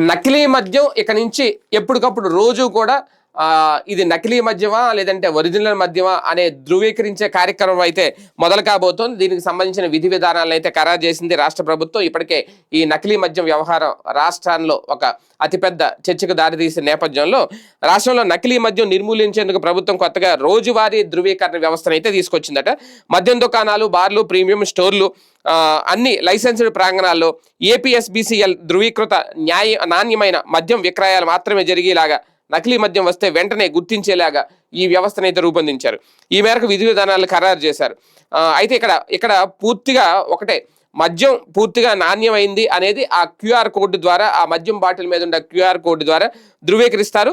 నకిలీ మద్యం ఇక నుంచి ఎప్పటికప్పుడు రోజు కూడా ఇది నకిలీ మద్యమా లేదంటే ఒరిజినల్ మద్యమా అనే ధృవీకరించే కార్యక్రమం అయితే మొదలు కాబోతోంది. దీనికి సంబంధించిన విధి విధానాలను అయితే ఖరారు చేసింది రాష్ట్ర ప్రభుత్వం. ఇప్పటికే ఈ నకిలీ మద్యం వ్యవహారం రాష్ట్రాల్లో ఒక అతిపెద్ద చర్చకు దారితీసిన నేపథ్యంలో రాష్ట్రంలో నకిలీ మద్యం నిర్మూలించేందుకు ప్రభుత్వం కొత్తగా రోజువారీ ధృవీకరణ వ్యవస్థను అయితే తీసుకొచ్చిందట. మద్యం దుకాణాలు బార్లు ప్రీమియం స్టోర్లు అన్ని లైసెన్స్డ్ ప్రాంగణాల్లో ఏపీఎస్బిసిఎల్ ధృవీకృత న్యాయ నాణ్యమైన మద్యం విక్రయాలు మాత్రమే జరిగేలాగా నకిలీ మద్యం వస్తే వెంటనే గుర్తించేలాగా ఈ వ్యవస్థను అయితే రూపొందించారు. ఈ మేరకు విధి విధానాలు ఖరారు చేశారు. అయితే ఇక్కడ ఇక్కడ పూర్తిగా ఒకటే మద్యం పూర్తిగా నాణ్యమైంది అనేది ఆ క్యూఆర్ కోడ్ ద్వారా ఆ మద్యం బాటిల్ మీద ఉన్న క్యూఆర్ కోడ్ ద్వారా ధృవీకరిస్తారు.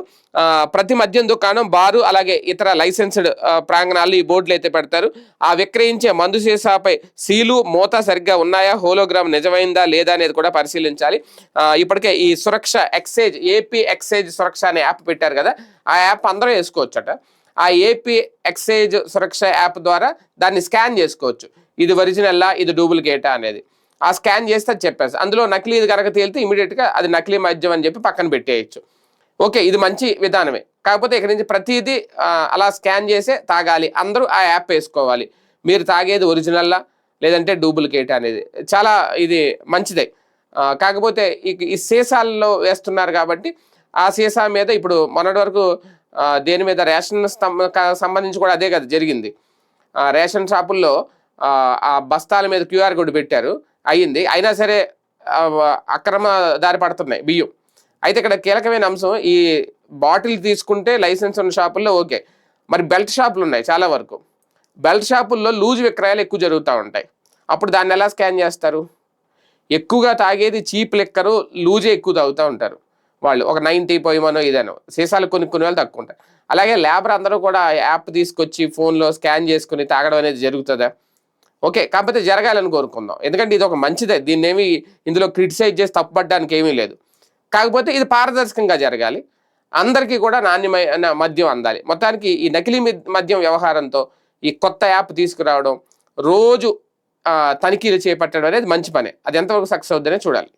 ప్రతి మద్యం దుకాణం బారు అలాగే ఇతర లైసెన్స్డ్ ప్రాంగణాలు ఈ బోర్డులు అయితే పెడతారు. ఆ విక్రయించే మందు సీసాపై సీలు మూత సరిగ్గా ఉన్నాయా హోలోగ్రామ్ నిజమైందా లేదా అనేది కూడా పరిశీలించాలి. ఇప్పటికే ఈ Suraksha excise AP excise Suraksha అనే యాప్ పెట్టారు కదా ఆ యాప్ అందరూ వేసుకోవచ్చట. ఆ ఏపీ ఎక్సైజ్ సురక్ష యాప్ ద్వారా దాన్ని స్కాన్ చేసుకోవచ్చు. ఇది ఒరిజినల్లా ఇది డూప్లికేటా అనేది. ఆ స్కాన్ చేస్తే అది చెప్పేసి అందులో నకిలీ ఇది కనుక తేలితే ఇమీడియట్గా అది నకిలీ మద్యం అని చెప్పి పక్కన పెట్టేయచ్చు. ఓకే ఇది మంచి విధానమే. కాకపోతే ఇక్కడ నుంచి ప్రతిదీ అలా స్కాన్ చేసే తాగాలి. అందరూ ఆ యాప్ వేసుకోవాలి. మీరు తాగేది ఒరిజినల్లా లేదంటే డూప్లికేట్ అనేది. చాలా ఇది మంచిదే. కాకపోతే ఈ ఈ సీసాల్లో వేస్తున్నారు కాబట్టి ఆ సీసా మీద ఇప్పుడు మొన్నటి వరకు దేని మీద రేషన్ సంబంధించి కూడా అదే కదా జరిగింది. ఆ, రేషన్ షాపుల్లో ఆ, బస్తాల మీద క్యూఆర్ కోడ్ పెట్టారు. అయ్యింది. అయినా సరే అక్రమ దారి పడుతున్నాయి. బియ్యం. అయితే ఇక్కడ కీలకమైన అంశం ఈ బాటిల్ తీసుకుంటే లైసెన్స్ ఉన్న షాపుల్లో ఓకే. మరి బెల్ట్ షాపులు ఉన్నాయి చాలా వరకు. బెల్ట్ షాపుల్లో లూజ్ విక్రయాలు ఎక్కువ జరుగుతూ ఉంటాయి. అప్పుడు దాన్ని ఎలా స్కాన్ చేస్తారు? ఎక్కువగా తాగేది చీప్ లెక్కరు లూజే ఎక్కువ తాగుతూ ఉంటారు. వాళ్ళు. ఒక నైన్టీ పోయమనో ఇదేనో. సీసాలు కొన్ని కొన్ని వాళ్ళు తక్కువ ఉంటారు అలాగే ల్యాబర్ అందరూ కూడా యాప్ తీసుకొచ్చి ఫోన్లో స్కాన్ చేసుకుని తాగడం అనేది జరుగుతుందా? ఓకే కాకపోతే జరగాలని కోరుకుందాం. ఎందుకంటే ఇది ఒక మంచిదే. దీన్ని ఏమి ఇందులో క్రిటిసైజ్ చేసి తప్పుపడడానికి ఏమీ లేదు. కాకపోతే ఇది పారదర్శకంగా జరగాలి. అందరికీ కూడా నాణ్యమైన మద్యం అందాలి. మొత్తానికి ఈ నకిలీ మద్యం వ్యవహారంతో ఈ కొత్త యాప్ తీసుకురావడం రోజు తనిఖీలు చేపట్టడం అనేది మంచి పనే. అది ఎంతవరకు సక్సెస్ అవుద్దనే చూడాలి.